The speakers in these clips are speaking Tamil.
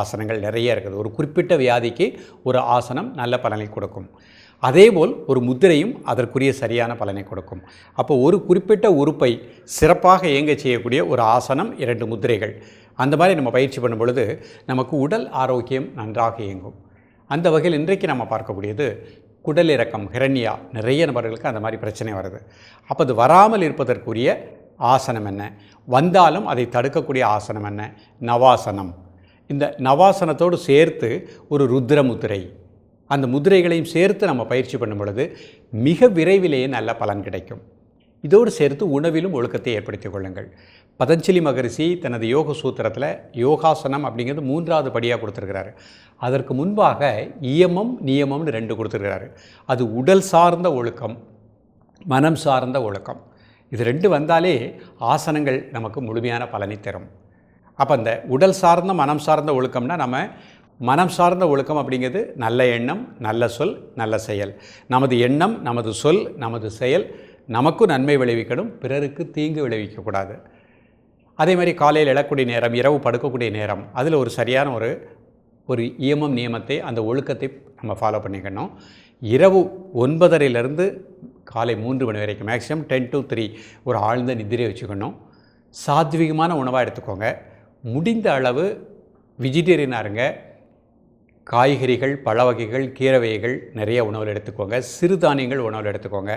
ஆசனங்கள் நிறைய இருக்குது. ஒரு குறிப்பிட்ட வியாதிக்கு ஒரு ஆசனம் நல்ல பலனை கொடுக்கும். அதேபோல் ஒரு முத்திரையும் அதற்குரிய சரியான பலனை கொடுக்கும். அப்போ ஒரு குறிப்பிட்ட உறுப்பை சிறப்பாக இயங்க செய்யக்கூடிய ஒரு ஆசனம் இரண்டு முத்திரைகள். அந்த மாதிரி நம்ம பயிற்சி பண்ணும் பொழுது நமக்கு உடல் ஆரோக்கியம் நன்றாக இயங்கும். அந்த வகையில் இன்றைக்கு நம்ம பார்க்கக்கூடியது குடல் இறக்கம் ஹிரண்யா நிறைய நபர்களுக்கு அந்த மாதிரி பிரச்சனை வருது. அப்போ அது வராமல் இருப்பதற்குரிய ஆசனம் என்ன? வந்தாலும் அதை தடுக்கக்கூடிய ஆசனம் என்ன? நவாசனம். இந்த நவாசனத்தோடு சேர்த்து ஒரு ருத்ர முத்திரை அந்த முதிரைகளையும் சேர்த்து நம்ம பயிற்சி பண்ணும் பொழுது மிக விரைவிலேயே நல்ல பலன் கிடைக்கும். இதோடு சேர்த்து உணவிலும் ஒழுக்கத்தை ஏற்படுத்திக் கொள்ளுங்கள். பதஞ்சலி மகரிஷி தனது யோக சூத்திரத்தில் யோகாசனம் அப்படிங்கிறது மூன்றாவது படியாக கொடுத்துருக்கிறாரு. அதற்கு முன்பாக இயமம் நியமம்னு ரெண்டு கொடுத்துருக்கிறாரு. அது உடல் சார்ந்த ஒழுக்கம் மனம் சார்ந்த ஒழுக்கம். இது ரெண்டு வந்தாலே ஆசனங்கள் நமக்கு முழுமையான பலனை தரும். அப்போ அந்த உடல் சார்ந்த மனம் சார்ந்த ஒழுக்கம்னா நம்ம மனம் சார்ந்த ஒழுக்கம் அப்படிங்கிறது நல்ல எண்ணம் நல்ல சொல் நல்ல செயல். நமது எண்ணம் நமது சொல் நமது செயல் நமக்கும் நன்மை விளைவிக்கணும் பிறருக்கு தீங்கு விளைவிக்கக்கூடாது. அதே மாதிரி காலையில் எழக்கூடிய நேரம் இரவு படுக்கக்கூடிய நேரம் அதில் ஒரு சரியான ஒரு ஒரு இயமம் நியமத்தை அந்த ஒழுக்கத்தை நம்ம ஃபாலோ பண்ணிக்கணும். இரவு ஒன்பதரையிலேருந்து காலை மூன்று மணி வரைக்கும் மேக்ஸிமம் டென் டு த்ரீ ஒரு ஆழ்ந்த நிதிரை வச்சுக்கணும். சாத்விகமான உணவாக எடுத்துக்கோங்க. முடிந்த அளவு வெஜிடேரியனாக இருங்க காய்கறிகள் பழ வகைகள் கீரை வகைகள் நிறைய உணவில் எடுத்துக்கோங்க. சிறுதானியங்கள் உணவில் எடுத்துக்கோங்க.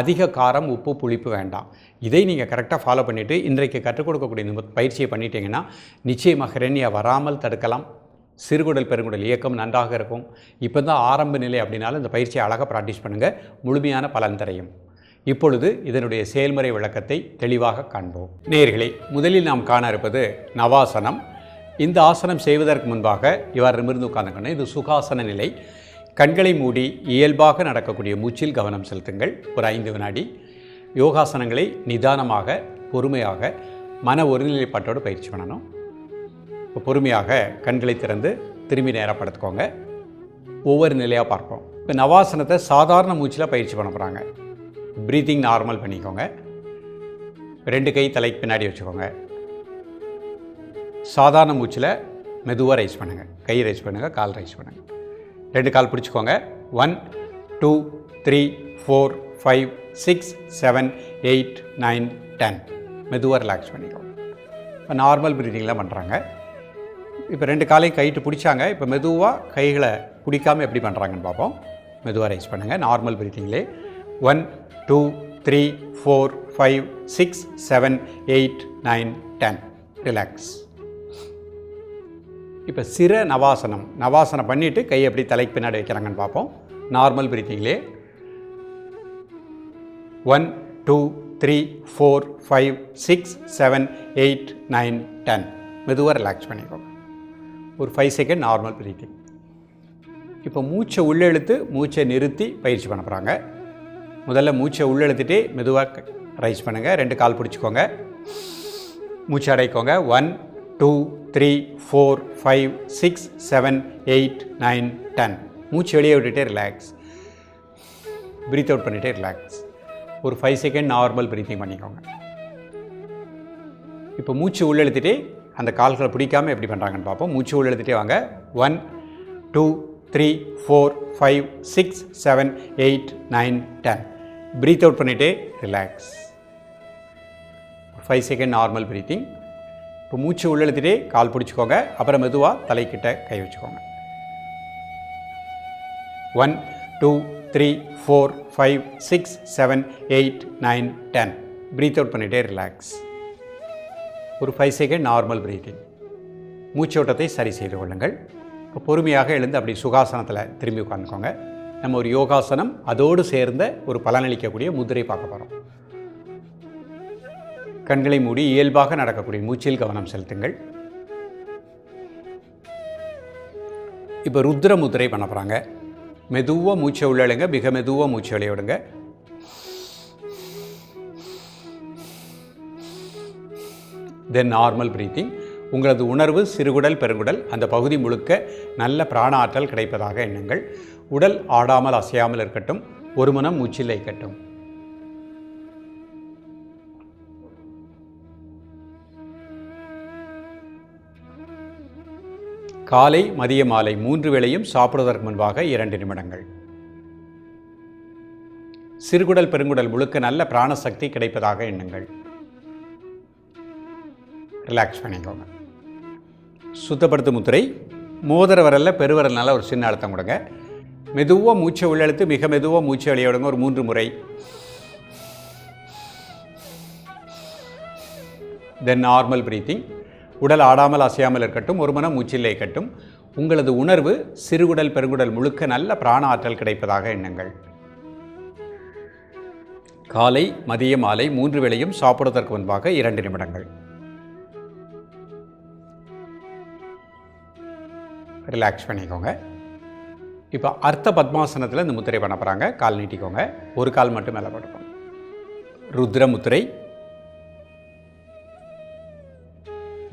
அதிக காரம் உப்பு புளிப்பு வேண்டாம். இதை நீங்கள் கரெக்டாக ஃபாலோ பண்ணிவிட்டு இன்றைக்கு கற்றுக் கொடுக்கக்கூடிய இந்த பயிற்சியை பண்ணிட்டீங்கன்னா நிச்சயமாக ஹிரண்யா வராமல் தடுக்கலாம். சிறுகுடல் பெருங்குடல் இயக்கம் நன்றாக இருக்கும். இப்போ தான் ஆரம்ப நிலை அப்படின்னாலும் இந்த பயிற்சியை அழகாக ப்ராக்டிஸ் பண்ணுங்கள் முழுமையான பலன் தரையும். இப்பொழுது இதனுடைய செயல்முறை விளக்கத்தை தெளிவாக காண்போம். நேர்களை முதலில் நாம் காண இருப்பது நவாசனம். இந்த ஆசனம் செய்வதற்கு முன்பாக இவ்வாறு நிமிர்ந்து உட்கார்ந்துக்கணும் இது சுகாசன நிலை. கண்களை மூடி இயல்பாக நடக்கக்கூடிய மூச்சில் கவனம் செலுத்துங்கள். ஒரு ஐந்து வினாடி. யோகாசனங்களை நிதானமாக பொறுமையாக மன ஒருநிலைப்பாட்டோடு பயிற்சி பண்ணணும். இப்போ பொறுமையாக கண்களை திறந்து திரும்பி நேராக படுத்துக்கோங்க. ஒவ்வொரு நிலையாக பார்ப்போம். இப்போ நவாசனத்தை சாதாரண மூச்சில் பயிற்சி பண்ண போகிறாங்க ப்ரீத்திங் நார்மல் பண்ணிக்கோங்க. ரெண்டு கை தலைக்கு பின்னாடி வச்சுக்கோங்க. சாதாரண மூச்சில் மெதுவாக ரைஸ் பண்ணுங்கள் கை ரைஸ் பண்ணுங்கள் கால் ரைஸ் பண்ணுங்கள் ரெண்டு கால் பிடிச்சிக்கோங்க. One two three four five six seven eight nine ten மெதுவாக ரிலாக்ஸ் பண்ணிக்கோங்க. இப்போ நார்மல் ப்ரீதிங்லாம் பண்ணுறாங்க இப்போ ரெண்டு காலையும் கைட்டு பிடிச்சாங்க. இப்போ மெதுவாக கைகளை பிடிக்காமல் எப்படி பண்ணுறாங்கன்னு பார்ப்போம். மெதுவாக ரைஸ் பண்ணுங்கள் normal ப்ரீத்திங்லே one two three four five six seven eight nine ten. Relax இப்போ சிற நவாசனம். நவாசனம் பண்ணிவிட்டு கை எப்படி தலைக்கு பின்னாடி வைக்கிறாங்கன்னு பார்ப்போம். Normal பிரீத்திங்லே one two three four five six seven eight nine ten மெதுவாக ரிலாக்ஸ் பண்ணிக்கோங்க. ஒரு ஃபைவ் செகண்ட் நார்மல் ப்ரீத்திங் இப்போ மூச்சை உள்ளெழுத்து மூச்சை நிறுத்தி பயிற்சி பண்ண போகிறாங்க முதல்ல மூச்சை உள்ளெழுத்துட்டு மெதுவாக ரைஸ் பண்ணுங்கள் ரெண்டு கால் பிடிச்சிக்கோங்க. மூச்சு அடைக்கோங்க. One two three four five six seven eight nine ten மூச்சு வெளியே விட்டுட்டே ரிலாக்ஸ் ப்ரீத் அவுட் பண்ணிகிட்டே ரிலாக்ஸ் ஒரு ஃபைவ் செகண்ட் நார்மல் ப்ரீத்திங் பண்ணிக்கோங்க. இப்போ மூச்சு உள்ளெழுத்துட்டு அந்த கால்களை பிடிக்காமல் எப்படி பண்ணுறாங்கன்னு பார்ப்போம். மூச்சு உள்ளெழுத்துட்டே வாங்க. One two three four five six seven eight nine ten breath out பண்ணிவிட்டே relax five second normal breathing இப்போ மூச்சு உள்ளெழுத்துட்டே கால் பிடிச்சிக்கோங்க. அப்புறம் மெதுவாக தலைக்கிட்ட கை வச்சுக்கோங்க. One two three four five six seven eight nine ten breath out பண்ணிகிட்டே ரிலாக்ஸ் ஒரு ஃபைவ் செகண்ட் நார்மல் ப்ரீத்திங் மூச்சோட்டத்தை சரி செய்து கொள்ளுங்கள். இப்போ பொறுமையாக எழுந்து அப்படி சுகாசனத்தில் திரும்பி உட்காந்துக்கோங்க நம்ம ஒரு யோகாசனம் அதோடு சேர்ந்த ஒரு பலனளிக்கக்கூடிய முதிரை பார்க்க போகிறோம் கண்களை மூடி இயல்பாக நடக்கக்கூடிய மூச்சில் கவனம் செலுத்துங்கள். இப்போ ருத்ர முதிரை பண்ண போகிறாங்க மெதுவாக மூச்சை உள்ளழுங்க மிக மெதுவாக மூச்சை விளையாடுங்க தென் நார்மல் ப்ரீத்திங் உங்களது உணர்வு சிறுகுடல் பெருங்குடல் அந்த பகுதி முழுக்க நல்ல பிராண ஆற்றல் கிடைப்பதாக எண்ணுங்கள். உடல் ஆடாமல் அசையாமல் இருக்கட்டும் ஒரு மனம் மூச்சில் இருக்கட்டும் காலை மதிய மாலை மூன்று வேளையும் சாப்பிடுவதற்கு முன்பாக இரண்டு நிமிடங்கள். சிறுகுடல் பெருங்குடல் முழுக்க நல்ல பிராணசக்தி கிடைப்பதாக எண்ணுங்கள். ரிலாக்ஸ் பண்ணிக்கோங்க. சுத்தப்படுத்தும் முத்திரை மோதிர பெருவரல் பெருவரல்னால ஒரு சின்ன அழுத்தம் கொடுங்க. மெதுவாக மூச்சை உள்ளெழுத்து மிக மெதுவாக மூச்சை வெளியிடுங்க ஒரு மூன்று முறை. தென் நார்மல் பிரீத்திங் உடல் ஆடாமல் அசையாமல் இருக்கட்டும் ஒரு மனம் மூச்சில்லை இருக்கட்டும். உங்களது உணர்வு சிறுகுடல் பெருங்குடல் முழுக்க நல்ல பிராண ஆற்றல் கிடைப்பதாக எண்ணுங்கள். காலை மதிய மாலை மூன்று வேளையும் சாப்பிடுவதற்கு முன்பாக இரண்டு நிமிடங்கள். ரிலாக்ஸ் பண்ணிக்கோங்க. இப்போ அர்த்த பத்மாசனத்தில் இந்த முத்திரை பண்ண போகிறாங்க கால் நீட்டிக்கோங்க. ஒரு கால் மட்டும் மேலே படுப்போம் ருத்ர முத்திரை.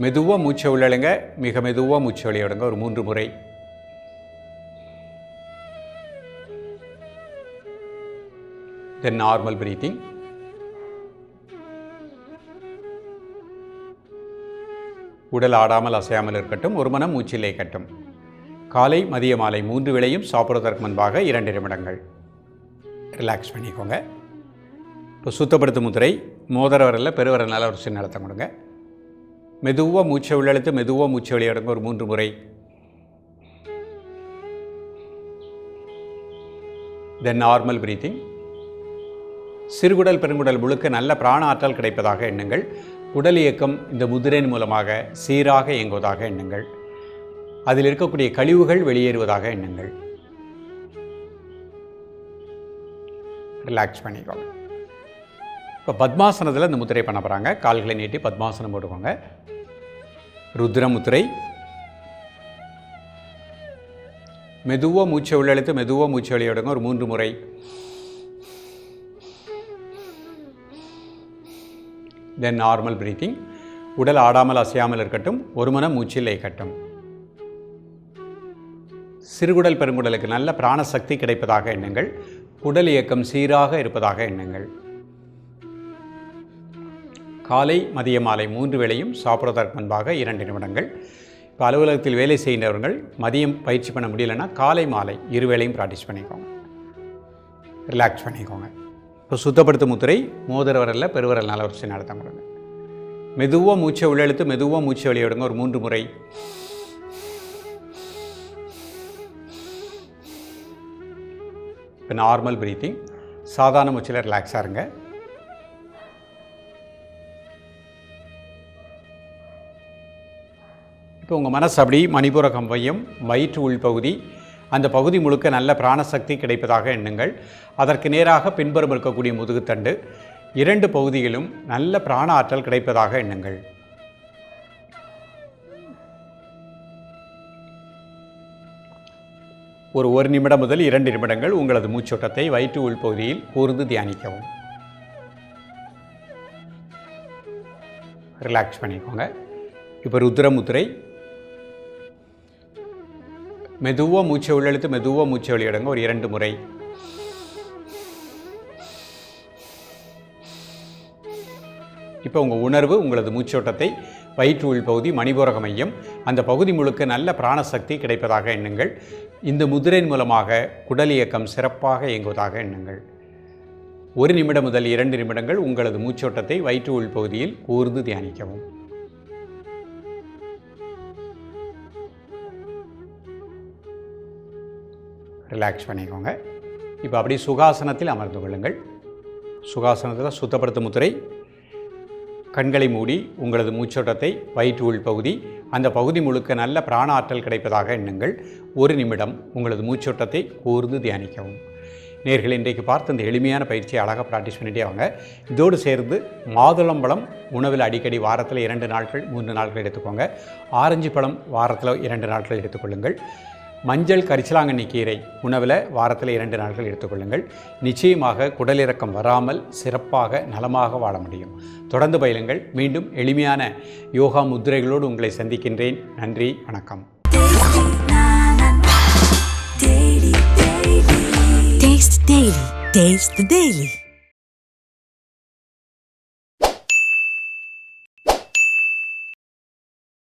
மெதுவாக மூச்சை உள்ளழுங்க மிக மெதுவாக மூச்சை வெளியிடுங்க ஒரு மூன்று முறை. தென் நார்மல் பிரீத்திங் உடல் ஆடாமல் அசையாமல் இருக்கட்டும். ஒரு மனம் மூச்சிலே கட்டும். காலை மதிய மாலை மூன்று வேளையும் சாப்பிடுவதற்கு முன்பாக இரண்டு நிமிடங்கள். ரிலாக்ஸ் பண்ணிக்கோங்க. இப்போ சுத்தப்படுத்தும் முத்திரை மோதரவரில் பெருவரனால் ஒரு சின்ன அழுத்தம் கொடுங்க. மெதுவாக மூச்சை உள்ளெழுத்து மெதுவாக மூச்சை வெளியிடுங்க ஒரு மூன்று முறை. தென் நார்மல் பிரீத்திங் சிறுகுடல் பெருங்குடல் முழுக்க நல்ல பிராண ஆற்றல் கிடைப்பதாக எண்ணுங்கள். உடல் இயக்கம் இந்த முதிரையின் மூலமாக சீராக இயங்குவதாக எண்ணுங்கள். அதில் இருக்கக்கூடிய கழிவுகள் வெளியேறுவதாக எண்ணுங்கள். ரிலாக்ஸ் பண்ணிக்கோங்க. இப்போ பத்மாசனத்தில் இந்த முத்திரை பண்ண போகிறாங்க கால்களை நீட்டி பத்மாசனம் போட்டுக்கோங்க. ருத்ரமுத்திரை மெதுவாக மூச்சை உள்ளெழுத்து மெதுவாக மூச்சை வெளியிடுங்க ஒரு மூன்று முறை. தென் நார்மல் பிரீத்திங் உடல் ஆடாமல் அசையாமல் இருக்கட்டும். ஒரு மனம் மூச்சில் இயக்கட்டும். சிறுகுடல் பெருங்குடலுக்கு நல்ல பிராணசக்தி கிடைப்பதாக எண்ணுங்கள். உடல் இயக்கம் சீராக இருப்பதாக எண்ணுங்கள். காலை மதிய மாலை மூன்று வேளையும் சாப்பிடுவதற்கு முன்பாக இரண்டு நிமிடங்கள். இப்போ அலுவலகத்தில் வேலை செய்கின்றவர்கள் மதியம் பயிற்சி பண்ண முடியலன்னா காலை மாலை இரு வேளையும் ப்ராக்டிஸ் பண்ணிக்கோங்க. ரிலாக்ஸ் பண்ணிக்கோங்க. இப்போ சுத்தப்படுத்தும் முத்திரை மோதிர வரலில் பெருவரல் நல்ல வரிசை நடத்த அழுத்தம் மெதுவாக மூச்சை உள்ளெழுத்து மெதுவாக மூச்சை வெளியிடுங்க ஒரு மூன்று முறை. இப்போ நார்மல் பிரீத்திங் சாதாரண மூச்சில் ரிலாக்ஸாக இருங்க. இப்போ உங்கள் மனசு அப்படி மணிபுர கம்பையும் வயிற்று உள்பகுதி அந்த பகுதி முழுக்க நல்ல பிராணசக்தி கிடைப்பதாக எண்ணுங்கள். அதற்கு நேராக பின்புறம் இருக்கக்கூடிய முதுகுத்தண்டு இரண்டு பகுதிகளும் நல்ல பிராண ஆற்றல் கிடைப்பதாக எண்ணுங்கள். ஒரு ஒரு நிமிடம் முதல் இரண்டு நிமிடங்கள் உங்களது மூச்சோட்டத்தை வயிற்று உள்பகுதியில் கூர்ந்து தியானிக்கவும். ரிலாக்ஸ் பண்ணிக்கோங்க. இப்போ ருத்ரமுத்திரை மெதுவாக மூச்சை உள்ளெழுத்து மெதுவாக மூச்சை வெளியிடுங்க. ஒரு இரண்டு முறை. இப்போ உங்கள் உணர்வு உங்களது மூச்சோட்டத்தை வயிற்று உள் பகுதி மணிபூரக மையம். அந்த பகுதி முழுக்க நல்ல பிராணசக்தி கிடைப்பதாக எண்ணுங்கள். இந்த முதிரையின் மூலமாக குடல் இயக்கம் சிறப்பாக இயங்குவதாக எண்ணுங்கள். ஒரு நிமிடம் முதல் இரண்டு நிமிடங்கள் உங்களது மூச்சோட்டத்தை வயிற்று உள் பகுதியில் கூர்ந்து தியானிக்கவும். ரிலாக்ஸ் பண்ணிக்கோங்க. இப்போ அப்படியே சுகாசனத்தில் அமர்ந்து கொள்ளுங்கள். சுகாசனத்தில் சுத்தப்படுத்தும் முத்திரை. கண்களை மூடி உங்களது மூச்சோட்டத்தை வயிற்று உள் பகுதி அந்த பகுதி முழுக்க நல்ல பிராண ஆற்றல் கிடைப்பதாக எண்ணுங்கள். ஒரு நிமிடம் உங்களது மூச்சோட்டத்தை கூர்ந்து தியானிக்கவும். நேர்கள் இன்றைக்கு பார்த்து இந்த எளிமையான பயிற்சியை அழகாக ப்ராக்டிஸ் பண்ணிட்டே வாங்க. இதோடு சேர்ந்து மாதுளம்பழம் உணவில் அடிக்கடி வாரத்தில் இரண்டு நாட்கள் மூன்று நாட்கள் எடுத்துக்கோங்க. ஆரஞ்சு பழம் வாரத்தில் இரண்டு நாட்கள் எடுத்துக்கொள்ளுங்கள். மஞ்சள் கரிசலாங்கண்ணி கீரை. உணவில் வாரத்தில் இரண்டு நாட்கள் எடுத்துக்கொள்ளுங்கள். நிச்சயமாக குடலிறக்கம் வராமல் சிறப்பாக நலமாக வாழ முடியும். தொடர்ந்து பயிலுங்கள். மீண்டும் எளிமையான யோகா முத்திரைகளோடு உங்களை சந்திக்கின்றேன். நன்றி வணக்கம். Taste Daily. Taste the Daily.